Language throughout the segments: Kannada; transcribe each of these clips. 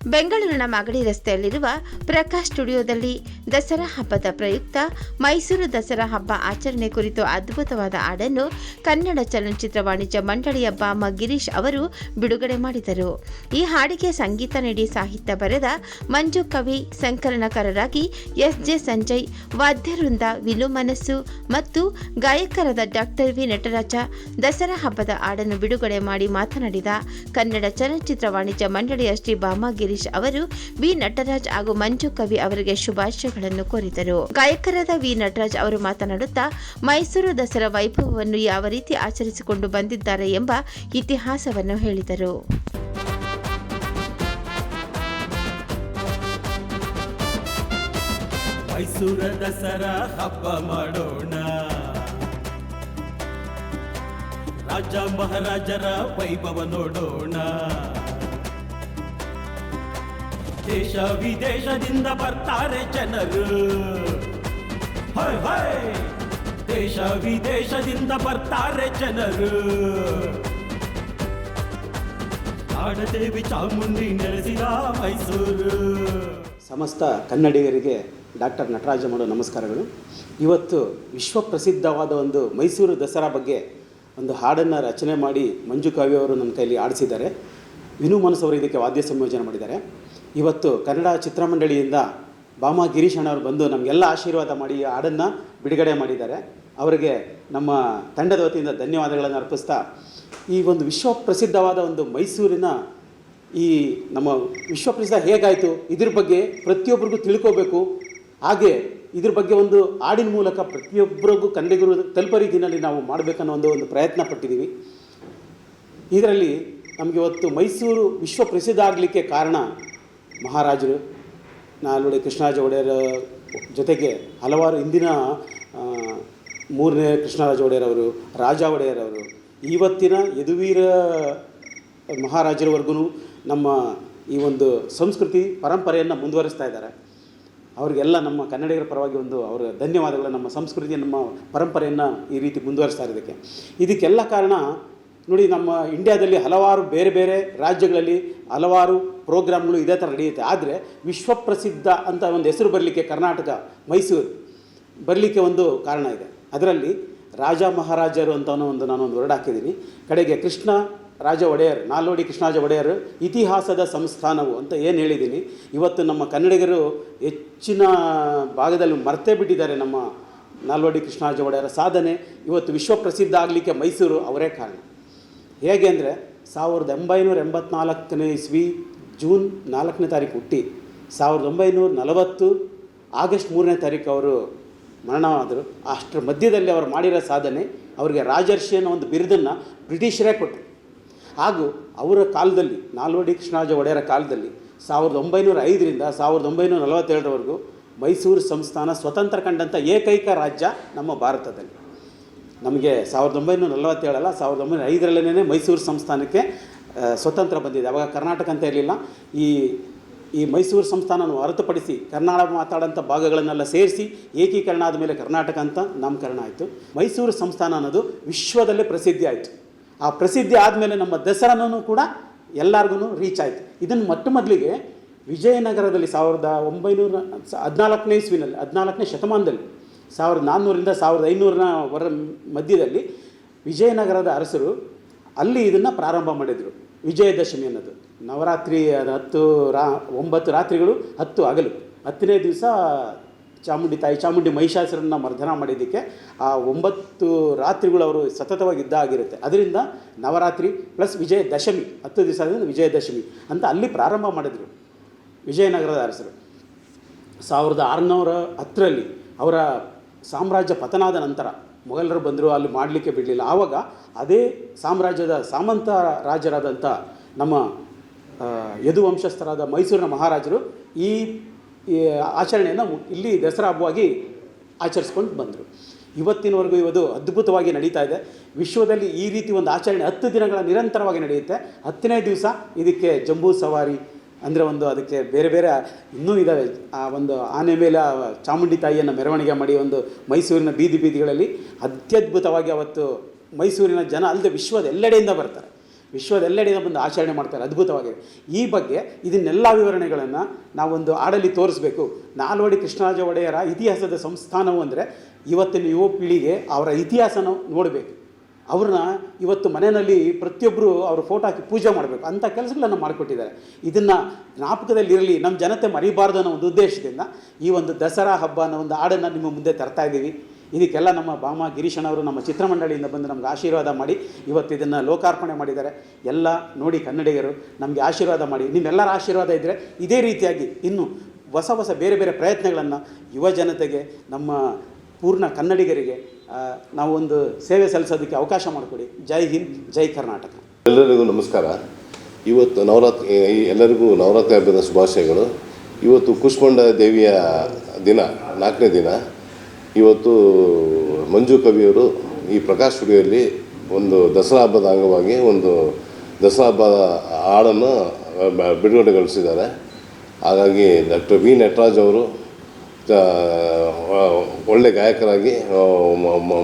ಬೆಂಗಳೂರಿನ ಮಾಗಡಿ ರಸ್ತೆಯಲ್ಲಿರುವ ಪ್ರಕಾಶ್ ಸ್ಟುಡಿಯೋದಲ್ಲಿ ದಸರಾ ಹಬ್ಬದ ಪ್ರಯುಕ್ತ ಮೈಸೂರು ದಸರಾ ಹಬ್ಬ ಆಚರಣೆ ಕುರಿತು ಅದ್ಭುತವಾದ ಹಾಡನ್ನು ಕನ್ನಡ ಚಲನಚಿತ್ರ ವಾಣಿಜ್ಯ ಮಂಡಳಿಯ ಬಾಮ ಗಿರೀಶ್ ಅವರು ಬಿಡುಗಡೆ ಮಾಡಿದರು. ಈ ಹಾಡಿಗೆ ಸಂಗೀತ ನೀಡಿ ಸಾಹಿತ್ಯ ಬರೆದ ಮಂಜು ಕವಿ, ಸಂಕಲನಕಾರರಾಗಿ ಎಸ್ ಜೆ ಸಂಜಯ್, ವಾದ್ಯವೃಂದ ವಿಲು ಮನಸ್ಸು ಮತ್ತು ಗಾಯಕರಾದ ಡಾಕ್ಟರ್ ವಿ ನಟರಾಜ ದಸರಾ ಹಬ್ಬದ ಹಾಡನ್ನು ಬಿಡುಗಡೆ ಮಾಡಿ ಮಾತನಾಡಿದ ಕನ್ನಡ ಚಲನಚಿತ್ರ ವಾಣಿಜ್ಯ ಮಂಡಳಿಯ ಶ್ರೀ ಬಾಮ ಅವರು, ವಿ. ನಟರಾಜ್ ಹಾಗೂ ಮಂಜು ಕವಿ ಅವರಿಗೆ ಶುಭಾಶಯಗಳನ್ನು ಕೋರಿದರು. ಗಾಯಕರಾದ ವಿ. ನಟರಾಜ್ ಅವರು ಮಾತನಾಡುತ್ತಾ, ಮೈಸೂರು ದಸರಾ ವೈಭವವನ್ನು ಯಾವ ರೀತಿ ಆಚರಿಸಿಕೊಂಡು ಬಂದಿದ್ದಾರೆ ಎಂಬ ಇತಿಹಾಸವನ್ನು ಹೇಳಿದರು. ಮೈಸೂರ ದಸರಾ ಹಬ್ಬ ಮಾಡೋಣ. ರಾಜ ಮಹಾರಾಜರ ವೈಭವ ನೋಡೋಣ. ದೇಶ ವಿದೇಶದಿಂದ ಬರ್ತಾರೆ ಜನರು. ಹೈ ಹೈ. ದೇಶ ವಿದೇಶದಿಂದ ಬರ್ತಾರೆ ಜನರು. ಕಾಡದೇವಿ ಚಾಮುಂಡಿ ನೆಲೆಸಿದ ಮೈಸೂರು. ಸಮಸ್ತ ಕನ್ನಡಿಗರಿಗೆ ಡಾಕ್ಟರ್ ನಟರಾಜ ಮಾಡೋ ನಮಸ್ಕಾರಗಳು. ಇವತ್ತು ವಿಶ್ವಪ್ರಸಿದ್ಧವಾದ ಒಂದು ಮೈಸೂರು ದಸರಾ ಬಗ್ಗೆ ಒಂದು ಹಾಡನ್ನು ರಚನೆ ಮಾಡಿ ಮಂಜು ಕಾವ್ಯ ಅವರು ನನ್ನ ಕೈಯಲ್ಲಿ ಆಡಿಸಿದ್ದಾರೆ. ವಿನು ಮನಸ್ಸವರು ಇದಕ್ಕೆ ವಾದ್ಯ ಸಂಯೋಜನೆ ಮಾಡಿದ್ದಾರೆ. ಇವತ್ತು ಕನ್ನಡ ಚಿತ್ರಮಂಡಳಿಯಿಂದ ಬಾಮ ಗಿರೀಶ್ ಅಣ್ಣವರು ಬಂದು ನಮಗೆಲ್ಲ ಆಶೀರ್ವಾದ ಮಾಡಿ ಈ ಹಾಡನ್ನು ಬಿಡುಗಡೆ ಮಾಡಿದ್ದಾರೆ. ಅವರಿಗೆ ನಮ್ಮ ತಂಡದ ವತಿಯಿಂದ ಧನ್ಯವಾದಗಳನ್ನು ಅರ್ಪಿಸ್ತಾ ಈ ಒಂದು ವಿಶ್ವಪ್ರಸಿದ್ಧವಾದ ಒಂದು ಮೈಸೂರಿನ ಈ ನಮ್ಮ ವಿಶ್ವಪ್ರಸಿದ್ಧ ಹೇಗಾಯಿತು ಇದ್ರ ಬಗ್ಗೆ ಪ್ರತಿಯೊಬ್ಬರಿಗೂ ತಿಳ್ಕೋಬೇಕು. ಹಾಗೆ ಇದ್ರ ಬಗ್ಗೆ ಒಂದು ಹಾಡಿನ ಮೂಲಕ ಪ್ರತಿಯೊಬ್ಬರಿಗೂ ಕನ್ನಡಿಗರು ತಲುಪೋ ರೀತಿಯಲ್ಲಿ ನಾವು ಮಾಡಬೇಕನ್ನೋ ಒಂದು ಒಂದು ಪ್ರಯತ್ನ ಪಟ್ಟಿದ್ದೀವಿ. ಇದರಲ್ಲಿ ನಮಗೆ ಇವತ್ತು ಮೈಸೂರು ವಿಶ್ವ ಪ್ರಸಿದ್ಧ ಆಗಲಿಕ್ಕೆ ಕಾರಣ ಮಹಾರಾಜರು, ನಾಲ್ವಡಿ ಕೃಷ್ಣರಾಜ ಒಡೆಯರ ಜೊತೆಗೆ ಹಲವಾರು ಇಂದಿನ ಮೂರನೇ ಕೃಷ್ಣರಾಜ ಒಡೆಯರವರು, ರಾಜ ಒಡೆಯರವರು ಇವತ್ತಿನ ಯದುವೀರ ಮಹಾರಾಜರವರೆಗೂ ನಮ್ಮ ಈ ಒಂದು ಸಂಸ್ಕೃತಿ ಪರಂಪರೆಯನ್ನು ಮುಂದುವರಿಸ್ತಾ ಇದ್ದಾರೆ. ಅವರಿಗೆಲ್ಲ ನಮ್ಮ ಕನ್ನಡಿಗರ ಪರವಾಗಿ ಒಂದು ಅವರ ಧನ್ಯವಾದಗಳು ನಮ್ಮ ಸಂಸ್ಕೃತಿ ನಮ್ಮ ಪರಂಪರೆಯನ್ನು ಈ ರೀತಿ ಮುಂದುವರಿಸ್ತಾ ಇರೋದಕ್ಕೆ ಇದಕ್ಕೆಲ್ಲ ಕಾರಣ ನೋಡಿ, ನಮ್ಮ ಇಂಡಿಯಾದಲ್ಲಿ ಹಲವಾರು ಬೇರೆ ಬೇರೆ ರಾಜ್ಯಗಳಲ್ಲಿ ಹಲವಾರು ಪ್ರೋಗ್ರಾಮ್ಗಳು ಇದೇ ಥರ ನಡೆಯುತ್ತೆ. ಆದರೆ ವಿಶ್ವಪ್ರಸಿದ್ಧ ಅಂತ ಒಂದು ಹೆಸರು ಬರಲಿಕ್ಕೆ ಕರ್ನಾಟಕ, ಮೈಸೂರು ಬರಲಿಕ್ಕೆ ಒಂದು ಕಾರಣ ಇದೆ. ಅದರಲ್ಲಿ ರಾಜ ಮಹಾರಾಜರು ಅಂತ ಒಂದು ನಾನೊಂದು ವರ್ಡ್ ಹಾಕಿದ್ದೀನಿ. ಕಡೆಗೆ ಕೃಷ್ಣ ರಾಜ ಒಡೆಯರ್, ನಾಲ್ವಡಿ ಕೃಷ್ಣರಾಜ ಒಡೆಯರ್, ಇತಿಹಾಸದ ಸಂಸ್ಥಾನವು ಅಂತ ಏನು ಹೇಳಿದ್ದೀನಿ. ಇವತ್ತು ನಮ್ಮ ಕನ್ನಡಿಗರು ಹೆಚ್ಚಿನ ಭಾಗದಲ್ಲಿ ಮರ್ತೇ ಬಿಟ್ಟಿದ್ದಾರೆ ನಮ್ಮ ನಾಲ್ವಡಿ ಕೃಷ್ಣರಾಜ ಒಡೆಯರ ಸಾಧನೆ. ಇವತ್ತು ವಿಶ್ವಪ್ರಸಿದ್ಧ ಆಗಲಿಕ್ಕೆ ಮೈಸೂರು ಅವರೇ ಕಾರಣ. ಹೇಗೆ ಅಂದರೆ ಸಾವಿರದ ಒಂಬೈನೂರ ಎಂಬತ್ನಾಲ್ಕನೇ ಇಸ್ವಿ ಜೂನ್ ನಾಲ್ಕನೇ ತಾರೀಕು ಹುಟ್ಟಿ. ಸಾವಿರದ ಒಂಬೈನೂರ ನಲವತ್ತು ಆಗಸ್ಟ್ ಮೂರನೇ ತಾರೀಕು ಅವರು ಮರಣವಾದರು. ಅಷ್ಟರ ಮಧ್ಯದಲ್ಲಿ ಅವರು ಮಾಡಿರೋ ಸಾಧನೆ ಅವರಿಗೆ ರಾಜರ್ಷಿ ಅನ್ನೋ ಒಂದು ಬಿರುದನ್ನು ಬ್ರಿಟಿಷರೇ ಕೊಟ್ಟರು. ಹಾಗೂ ಅವರ ಕಾಲದಲ್ಲಿ, ನಾಲ್ವಡಿ ಕೃಷ್ಣರಾಜ ಒಡೆಯರ ಕಾಲದಲ್ಲಿ ಸಾವಿರದ ಒಂಬೈನೂರ ಐದರಿಂದ ಸಾವಿರದ ಒಂಬೈನೂರ ನಲವತ್ತೇಳರವರೆಗೂ ಮೈಸೂರು ಸಂಸ್ಥಾನ ಸ್ವತಂತ್ರ ಕಂಡಂಥ ಏಕೈಕ ರಾಜ್ಯ ನಮ್ಮ ಭಾರತದಲ್ಲಿ. ನಮಗೆ ಸಾವಿರದ ಒಂಬೈನೂರ ನಲವತ್ತೇಳಲ್ಲ, ಸಾವಿರದ ಒಂಬೈನೂರ ಐದರಲ್ಲೇ ಮೈಸೂರು ಸಂಸ್ಥಾನಕ್ಕೆ ಸ್ವತಂತ್ರ ಬಂದಿದೆ. ಅವಾಗ ಕರ್ನಾಟಕ ಅಂತ ಇರಲಿಲ್ಲ. ಈ ಈ ಮೈಸೂರು ಸಂಸ್ಥಾನವನ್ನು ಹೊರತುಪಡಿಸಿ ಕರ್ನಾಟಕ ಮಾತಾಡೋಂಥ ಭಾಗಗಳನ್ನೆಲ್ಲ ಸೇರಿಸಿ ಏಕೀಕರಣ ಆದಮೇಲೆ ಕರ್ನಾಟಕ ಅಂತ ನಾಮಕರಣ ಆಯಿತು. ಮೈಸೂರು ಸಂಸ್ಥಾನ ಅನ್ನೋದು ವಿಶ್ವದಲ್ಲೇ ಪ್ರಸಿದ್ಧಿ ಆಯಿತು. ಆ ಪ್ರಸಿದ್ಧಿ ಆದಮೇಲೆ ನಮ್ಮ ದಸರಾನೂ ಕೂಡ ಎಲ್ಲರಿಗೂ ರೀಚ್ ಆಯಿತು. ಇದನ್ನು ಮೊಟ್ಟ ಮೊದಲಿಗೆ ವಿಜಯನಗರದಲ್ಲಿ ಸಾವಿರದ ಒಂಬೈನೂರ ಹದಿನಾಲ್ಕನೇ ಇಸ್ವಿನಲ್ಲಿ, ಹದಿನಾಲ್ಕನೇ ಶತಮಾನದಲ್ಲಿ ಸಾವಿರದ ನಾನ್ನೂರಿಂದ ಸಾವಿರದ ಐನೂರನ ವರ ಮಧ್ಯದಲ್ಲಿ ವಿಜಯನಗರದ ಅರಸರು ಅಲ್ಲಿ ಇದನ್ನು ಪ್ರಾರಂಭ ಮಾಡಿದರು. ವಿಜಯದಶಮಿ ಅನ್ನೋದು. ನವರಾತ್ರಿ ಹತ್ತು ರಾ, ಒಂಬತ್ತು ರಾತ್ರಿಗಳು ಹತ್ತು ಹಗಲು. ಹತ್ತನೇ ದಿವಸ ಚಾಮುಂಡಿ ತಾಯಿ ಚಾಮುಂಡಿ ಮಹಿಷಾಸುರನ್ನ ಮರ್ದನ ಮಾಡಿದ್ದಕ್ಕೆ ಆ ಒಂಬತ್ತು ರಾತ್ರಿಗಳು ಅವರು ಸತತವಾಗಿ ಇದ್ದ ಆಗಿರುತ್ತೆ ಅದರಿಂದ ನವರಾತ್ರಿ ಪ್ಲಸ್ ವಿಜಯದಶಮಿ, ಹತ್ತು ದಿವಸ ವಿಜಯದಶಮಿ ಅಂತ ಅಲ್ಲಿ ಪ್ರಾರಂಭ ಮಾಡಿದರು ವಿಜಯನಗರದ ಅರಸರು. ಸಾವಿರದ ಆರುನೂರ ಹತ್ತರಲ್ಲಿ ಅವರ ಸಾಮ್ರಾಜ್ಯ ಪತನಾದ ನಂತರ ಮೊಘಲರು ಬಂದರು ಅಲ್ಲಿ ಮಾಡಲಿಕ್ಕೆ ಬಿಡಲಿಲ್ಲ. ಆವಾಗ ಅದೇ ಸಾಮ್ರಾಜ್ಯದ ಸಾಮಂತ ರಾಜರಾದಂಥ ನಮ್ಮ ಯದುವಂಶಸ್ಥರಾದ ಮೈಸೂರಿನ ಮಹಾರಾಜರು ಈ ಆಚರಣೆಯನ್ನು ಇಲ್ಲಿ ದಸರಾ ಹಬ್ಬವಾಗಿ ಆಚರಿಸ್ಕೊಂಡು ಬಂದರು. ಇವತ್ತಿನವರೆಗೂ ಇವತ್ತು ಅದ್ಭುತವಾಗಿ ನಡೀತಾ ಇದೆ. ವಿಶ್ವದಲ್ಲಿ ಈ ರೀತಿ ಒಂದು ಆಚರಣೆ ಹತ್ತು ದಿನಗಳ ನಿರಂತರವಾಗಿ ನಡೆಯುತ್ತೆ. ಹತ್ತನೇ ದಿವಸ ಇದಕ್ಕೆ ಜಂಬೂ ಸವಾರಿ ಅಂದರೆ ಒಂದು ಅದಕ್ಕೆ ಬೇರೆ ಬೇರೆ ಇನ್ನೂ ಇದ್ದಾವೆ ಆ ಒಂದು ಆನೆ ಮೇಲೆ ಚಾಮುಂಡಿ ತಾಯಿಯನ್ನು ಮೆರವಣಿಗೆ ಮಾಡಿ ಒಂದು ಮೈಸೂರಿನ ಬೀದಿ ಬೀದಿಗಳಲ್ಲಿ ಅತ್ಯದ್ಭುತವಾಗಿ ಅವತ್ತು ಮೈಸೂರಿನ ಜನ ಅಲ್ಲದೆ ವಿಶ್ವದ ಎಲ್ಲೆಡೆಯಿಂದ ಬರ್ತಾರೆ. ವಿಶ್ವದೆಲ್ಲೆಡೆಯಿಂದ ಬಂದು ಆಚರಣೆ ಮಾಡ್ತಾರೆ. ಅದ್ಭುತವಾಗಿದೆ. ಈ ಬಗ್ಗೆ ಇದನ್ನೆಲ್ಲ ವಿವರಣೆಗಳನ್ನು ನಾವೊಂದು ಆಡಲಿ ತೋರಿಸ್ಬೇಕು. ನಾಲ್ವಡಿ ಕೃಷ್ಣರಾಜ ಒಡೆಯರ ಇತಿಹಾಸದ ಸಂಸ್ಥಾನವು ಅಂದರೆ ಇವತ್ತಿನ ಯುವ ಪೀಳಿಗೆ ಅವರ ಇತಿಹಾಸನ ನೋಡಬೇಕು. ಅವ್ರನ್ನ ಇವತ್ತು ಮನೆಯಲ್ಲಿ ಪ್ರತಿಯೊಬ್ಬರು ಅವ್ರ ಫೋಟೋ ಹಾಕಿ ಪೂಜೆ ಮಾಡಬೇಕು ಅಂಥ ಕೆಲಸಗಳನ್ನು ಮಾಡಿಕೊಟ್ಟಿದ್ದಾರೆ. ಇದನ್ನು ಜ್ಞಾಪಕದಲ್ಲಿ ಇರಲಿ ನಮ್ಮ ಜನತೆ ಮರಿಬಾರ್ದು ಅನ್ನೋ ಒಂದು ಉದ್ದೇಶದಿಂದ ಈ ಒಂದು ದಸರಾ ಹಬ್ಬ ಅನ್ನೋ ಒಂದು ಹಾಡನ್ನು ನಿಮ್ಮ ಮುಂದೆ ತರ್ತಾ ಇದ್ದೀವಿ. ಇದಕ್ಕೆಲ್ಲ ನಮ್ಮ ಬಾಮ ಗಿರೀಶಣ್ಣವರು ನಮ್ಮ ಚಿತ್ರಮಂಡಳಿಯಿಂದ ಬಂದು ನಮ್ಗೆ ಆಶೀರ್ವಾದ ಮಾಡಿ ಇವತ್ತು ಇದನ್ನು ಲೋಕಾರ್ಪಣೆ ಮಾಡಿದ್ದಾರೆ. ಎಲ್ಲ ನೋಡಿ ಕನ್ನಡಿಗರು, ನಮಗೆ ಆಶೀರ್ವಾದ ಮಾಡಿ. ನಿಮ್ಮೆಲ್ಲರ ಆಶೀರ್ವಾದ ಇದ್ದರೆ ಇದೇ ರೀತಿಯಾಗಿ ಇನ್ನು ಹೊಸ ಹೊಸ ಬೇರೆ ಬೇರೆ ಪ್ರಯತ್ನಗಳನ್ನು ಯುವ ಜನತೆಗೆ, ನಮ್ಮ ಪೂರ್ಣ ಕನ್ನಡಿಗರಿಗೆ ಆ, ನಾವು ಒಂದು ಸೇವೆ ಸಲ್ಲಿಸೋದಕ್ಕೆ ಅವಕಾಶ ಮಾಡಿಕೊಡಿ. ಜೈ ಹಿಂದ್ ಜೈ ಕರ್ನಾಟಕ. ಎಲ್ಲರಿಗೂ ನಮಸ್ಕಾರ. ಇವತ್ತು ನವರಾತ್ರಿ ಎಲ್ಲರಿಗೂ ನವರಾತ್ರಿ ಹಬ್ಬದ ಶುಭಾಶಯಗಳು. ಇವತ್ತು ಕುಷ್ಮಂಡ ದೇವಿಯ ದಿನ ನಾಲ್ಕನೇ ದಿನ. ಇವತ್ತು ಮಂಜು ಕವಿಯವರು ಈ ಪ್ರಕಾಶ್ ಸ್ಟುಡಿಯೋಲ್ಲಿ ಒಂದು ದಸರಾ ಹಬ್ಬದ ಅಂಗವಾಗಿ ಒಂದು ದಸರಾ ಹಬ್ಬದ ಹಾಡನ್ನು ಬಿಡುಗಡೆಗೊಳಿಸಿದ್ದಾರೆ. ಹಾಗಾಗಿ ಡಾಕ್ಟರ್ ವಿ ನಟರಾಜ್ ಅವರು ಒಳ್ಳೆ ಗಾಯಕರಾಗಿ ಆ, ಮ- ಮ-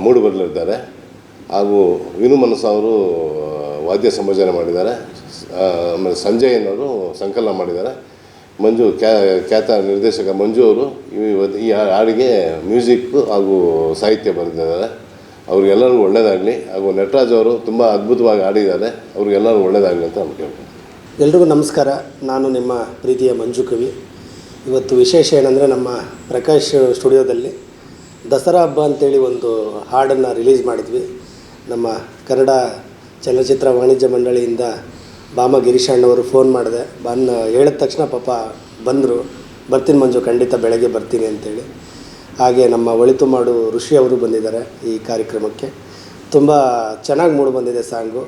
ಹಾಗೂ ವಿನು ಮನಸ ಅವರು ವಾದ್ಯ ಸಂಯೋಜನೆ ಮಾಡಿದ್ದಾರೆ. ಆಮೇಲೆ ಸಂಜಯ್ ಅನ್ನೋರು ಸಂಕಲನ ಮಾಡಿದ್ದಾರೆ. ಮಂಜು ಖ್ಯಾತ ನಿರ್ದೇಶಕ ಮಂಜು ಅವರು ಈ ಹಾಡಿಗೆ ಮ್ಯೂಸಿಕ್ ಹಾಗೂ ಸಾಹಿತ್ಯ ಬರೆದಿದ್ದಾರೆ. ಅವ್ರಿಗೆಲ್ಲರಿಗೂ ಒಳ್ಳೆಯದಾಗಲಿ ಹಾಗೂ ನಟರಾಜ್ ಅವರು ತುಂಬ ಅದ್ಭುತವಾಗಿ ಹಾಡಿದ್ದಾರೆ. ಅವ್ರಿಗೆಲ್ಲರಿಗೂ ಒಳ್ಳೆಯದಾಗಲಿ ಅಂತ ನಾನು ಕೇಳ್ತೀನಿ ಎಲ್ರಿಗೂ ನಮಸ್ಕಾರ. ನಾನು ನಿಮ್ಮ ಪ್ರೀತಿಯ ಮಂಜು ಕವಿ. ಇವತ್ತು ವಿಶೇಷ ಏನಂದರೆ ನಮ್ಮ ಪ್ರಕಾಶ್ ಸ್ಟುಡಿಯೋದಲ್ಲಿ ದಸರಾ ಹಬ್ಬ ಅಂತೇಳಿ ಒಂದು ಹಾಡನ್ನು ರಿಲೀಸ್ ಮಾಡಿದ್ವಿ. ನಮ್ಮ ಕನ್ನಡ ಚಲನಚಿತ್ರ ವಾಣಿಜ್ಯ ಮಂಡಳಿಯಿಂದ ಬಾಮ ಗಿರೀಶಣ್ಣವರು ಫೋನ್ ಮಾಡಿದೆ. ಬಂದು ಹೇಳಿದ ತಕ್ಷಣ ಪಾಪ ಬಂದರು. ಬರ್ತೀನಿ ಮಂಜು, ಖಂಡಿತ ಬೆಳಗ್ಗೆ ಬರ್ತೀನಿ ಅಂತೇಳಿ. ಹಾಗೆ ನಮ್ಮ ಒಳಿತು ಮಾಡು ಋಷಿ ಅವರು ಬಂದಿದ್ದಾರೆ ಈ ಕಾರ್ಯಕ್ರಮಕ್ಕೆ. ತುಂಬ ಚೆನ್ನಾಗಿ ಮೂಡಿ ಬಂದಿದೆ ಸಾಂಗು.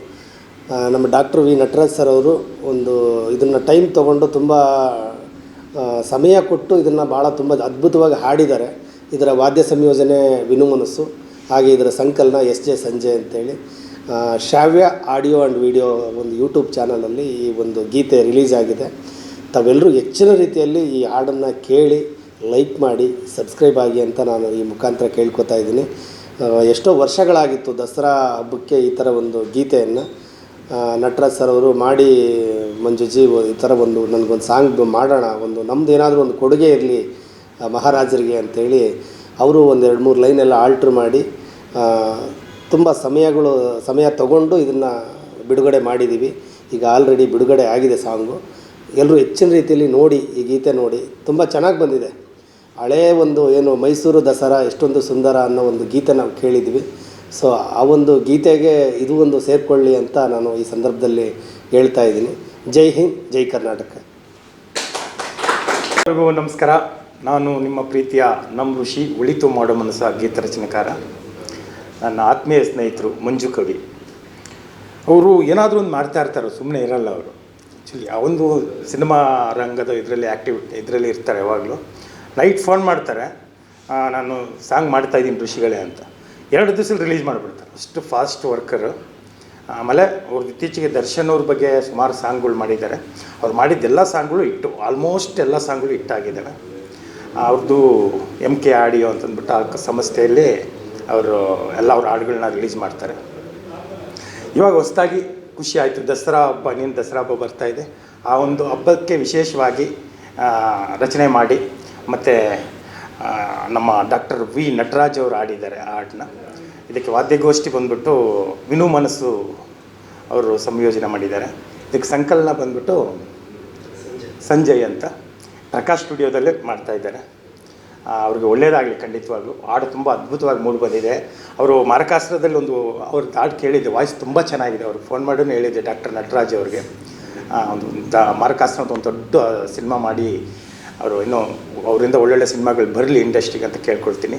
ನಮ್ಮ ಡಾಕ್ಟರ್ ವಿ ನಟರಾಜ್ ಸರ್ ಅವರು ಒಂದು ಇದನ್ನು ಟೈಮ್ ತೊಗೊಂಡು ತುಂಬ ಸಮಯ ಕೊಟ್ಟು ಇದನ್ನು ಭಾಳ ತುಂಬ ಅದ್ಭುತವಾಗಿ ಹಾಡಿದ್ದಾರೆ. ಇದರ ವಾದ್ಯ ಸಂಯೋಜನೆ ವಿನುಮನಸ್ಸು, ಹಾಗೆ ಇದರ ಸಂಕಲನ ಎಸ್ ಜೆ ಸಂಜೆ ಅಂತೇಳಿ. ಶಾವ್ಯ ಆಡಿಯೋ ಆ್ಯಂಡ್ ವಿಡಿಯೋ ಒಂದು ಯೂಟ್ಯೂಬ್ ಚಾನಲಲ್ಲಿ ಈ ಒಂದು ಗೀತೆ ರಿಲೀಸ್ ಆಗಿದೆ. ತಾವೆಲ್ಲರೂ ಹೆಚ್ಚಿನ ರೀತಿಯಲ್ಲಿ ಈ ಹಾಡನ್ನು ಕೇಳಿ, ಲೈಕ್ ಮಾಡಿ, ಸಬ್ಸ್ಕ್ರೈಬ್ ಆಗಿ ಅಂತ ನಾನು ಈ ಮುಖಾಂತರ ಕೇಳ್ಕೊತಾ ಇದ್ದೀನಿ. ಎಷ್ಟೋ ವರ್ಷಗಳಾಗಿತ್ತು ದಸರಾ ಹಬ್ಬಕ್ಕೆ ಈ ಥರ ಒಂದು ಗೀತೆಯನ್ನು. ನಟರಾಜ್ ಸರ್ ಅವರು ಮಾಡಿ ಮಂಜುಜಿ ಈ ಥರ ಒಂದು ನನಗೊಂದು ಸಾಂಗ್ ಮಾಡೋಣ, ಒಂದು ನಮ್ದು ಏನಾದರೂ ಒಂದು ಕೊಡುಗೆ ಇರಲಿ ಮಹಾರಾಜರಿಗೆ ಅಂಥೇಳಿ ಅವರು ಒಂದು ಎರಡು ಮೂರು ಲೈನೆಲ್ಲ ಆಲ್ಟ್ರ್ ಮಾಡಿ ತುಂಬ ಸಮಯಗಳು, ಸಮಯ ತಗೊಂಡು ಇದನ್ನು ಬಿಡುಗಡೆ ಮಾಡಿದ್ದೀವಿ ಈಗ ಆಲ್ರೆಡಿ ಬಿಡುಗಡೆ ಆಗಿದೆ ಸಾಂಗು. ಎಲ್ಲರೂ ಹೆಚ್ಚಿನ ರೀತಿಯಲ್ಲಿ ನೋಡಿ, ಈ ಗೀತೆ ನೋಡಿ, ತುಂಬ ಚೆನ್ನಾಗಿ ಬಂದಿದೆ. ಹಳೇ ಒಂದು ಏನು ಮೈಸೂರು ದಸರಾ ಎಷ್ಟೊಂದು ಸುಂದರ ಅನ್ನೋ ಒಂದು ಗೀತೆ ನಾವು ಕೇಳಿದ್ವಿ. ಸೊ ಆ ಒಂದು ಗೀತೆಗೆ ಇದು ಒಂದು ಸೇರಿಕೊಳ್ಳಿ ಅಂತ ನಾನು ಈ ಸಂದರ್ಭದಲ್ಲಿ ಹೇಳ್ತಾ ಇದ್ದೀನಿ. ಜೈ ಹಿಂದ್, ಜೈ ಕರ್ನಾಟಕ. ಎಲ್ರಿಗೂ ನಮಸ್ಕಾರ. ನಾನು ನಿಮ್ಮ ಪ್ರೀತಿಯ ನಮ್ಮ ಋಷಿ ಉಳಿತು ಮಾಡೋ ಮನಸ್ಸ ಗೀತ ರಚನೆಕಾರ. ನನ್ನ ಆತ್ಮೀಯ ಸ್ನೇಹಿತರು ಮಂಜು ಕವಿ. ಅವರು ಏನಾದರೂ ಒಂದು ಮಾಡ್ತಾ ಇರ್ತಾರೆ ಸುಮ್ಮನೆ ಇರಲ್ಲ ಅವರು. ಆ್ಯಕ್ಚುಲಿ ಆ ಒಂದು ಸಿನಿಮಾ ರಂಗದ ಇದರಲ್ಲಿ ಆ್ಯಕ್ಟಿವಿಟಿ ಇದರಲ್ಲಿ ಇರ್ತಾರೆ ಯಾವಾಗಲೂ. ನೈಟ್ ಫೋನ್ ಮಾಡ್ತಾರೆ. ನಾನು ಸಾಂಗ್ ಮಾಡ್ತಾ ಇದ್ದೀನಿ ಋಷಿಗಳೇ ಅಂತ. ಎರಡು ದಿವಸದಲ್ಲಿ ರಿಲೀಸ್ ಮಾಡಿಬಿಡ್ತಾರೆ ಅಷ್ಟು ಫಾಸ್ಟ್ ವರ್ಕರು ಆಮೇಲೆ ಅವ್ರದ್ದು ಇತ್ತೀಚೆಗೆ ದರ್ಶನ್ ಅವ್ರ ಬಗ್ಗೆ ಸುಮಾರು ಸಾಂಗ್ಗಳು ಮಾಡಿದ್ದಾರೆ. ಅವ್ರು ಮಾಡಿದ್ದೆಲ್ಲ ಸಾಂಗ್ಗಳು ಇಟ್ಟು ಆಲ್ಮೋಸ್ಟ್ ಎಲ್ಲ ಸಾಂಗ್ಗಳು ಇಟ್ಟಾಗಿದ್ದಾರೆ ಅವ್ರದ್ದು ಎಂ ಕೆ ಆಡಿಯೋ ಅಂತಂದ್ಬಿಟ್ಟು ಆ ಸಂಸ್ಥೆಯಲ್ಲಿ ಅವರು ಎಲ್ಲ ಅವ್ರ ಹಾಡುಗಳನ್ನ ರಿಲೀಸ್ ಮಾಡ್ತಾರೆ. ಇವಾಗ ಹೊಸದಾಗಿ ಖುಷಿ ಆಯಿತು. ದಸರಾ ಹಬ್ಬ, ನೀನು ದಸರಾ ಹಬ್ಬ ಇದೆ. ಆ ಒಂದು ಹಬ್ಬಕ್ಕೆ ವಿಶೇಷವಾಗಿ ರಚನೆ ಮಾಡಿ ಮತ್ತು ನಮ್ಮ ಡಾಕ್ಟರ್ ವಿ ನಟರಾಜ್ ಅವರು ಆಡಿದ್ದಾರೆ ಆ ಹಾಡನ್ನ. ಇದಕ್ಕೆ ವಾದ್ಯಗೋಷ್ಠಿ ಬಂದ್ಬಿಟ್ಟು ವಿನು ಮನಸ್ಸು ಅವರು ಸಂಯೋಜನೆ ಮಾಡಿದ್ದಾರೆ. ಇದಕ್ಕೆ ಸಂಕಲನ ಬಂದ್ಬಿಟ್ಟು ಸಂಜಯ್ ಅಂತ ಪ್ರಕಾಶ್ ಸ್ಟುಡಿಯೋದಲ್ಲೇ ಮಾಡ್ತಾ ಇದ್ದಾರೆ. ಅವ್ರಿಗೆ ಒಳ್ಳೇದಾಗಲಿ ಖಂಡಿತವಾಗ್ಲೂ. ಹಾಡು ತುಂಬ ಅದ್ಭುತವಾಗಿ ಮೂಡಿ ಬಂದಿದೆ. ಅವರು ಮಾರಕಾಸ್ತ್ರದಲ್ಲಿ ಒಂದು, ಅವ್ರದ್ದು ಹಾಡು ಕೇಳಿದ್ದೆ. ವಾಯ್ಸ್ ತುಂಬ ಚೆನ್ನಾಗಿದೆ. ಅವ್ರಿಗೆ ಫೋನ್ ಮಾಡಿನೂ ಹೇಳಿದ್ದೆ ಡಾಕ್ಟರ್ ನಟರಾಜ್ ಅವ್ರಿಗೆ. ಒಂದು ಮಾರಕಾಸ್ತ್ರ ಒಂದು ದೊಡ್ಡ ಸಿನಿಮಾ ಮಾಡಿ ಅವರು ಇನ್ನೂ ಅವರಿಂದ ಒಳ್ಳೊಳ್ಳೆ ಸಿನಿಮಾಗಳು ಬರಲಿ ಇಂಡಸ್ಟ್ರಿಗೆ ಅಂತ ಕೇಳ್ಕೊಳ್ತೀನಿ.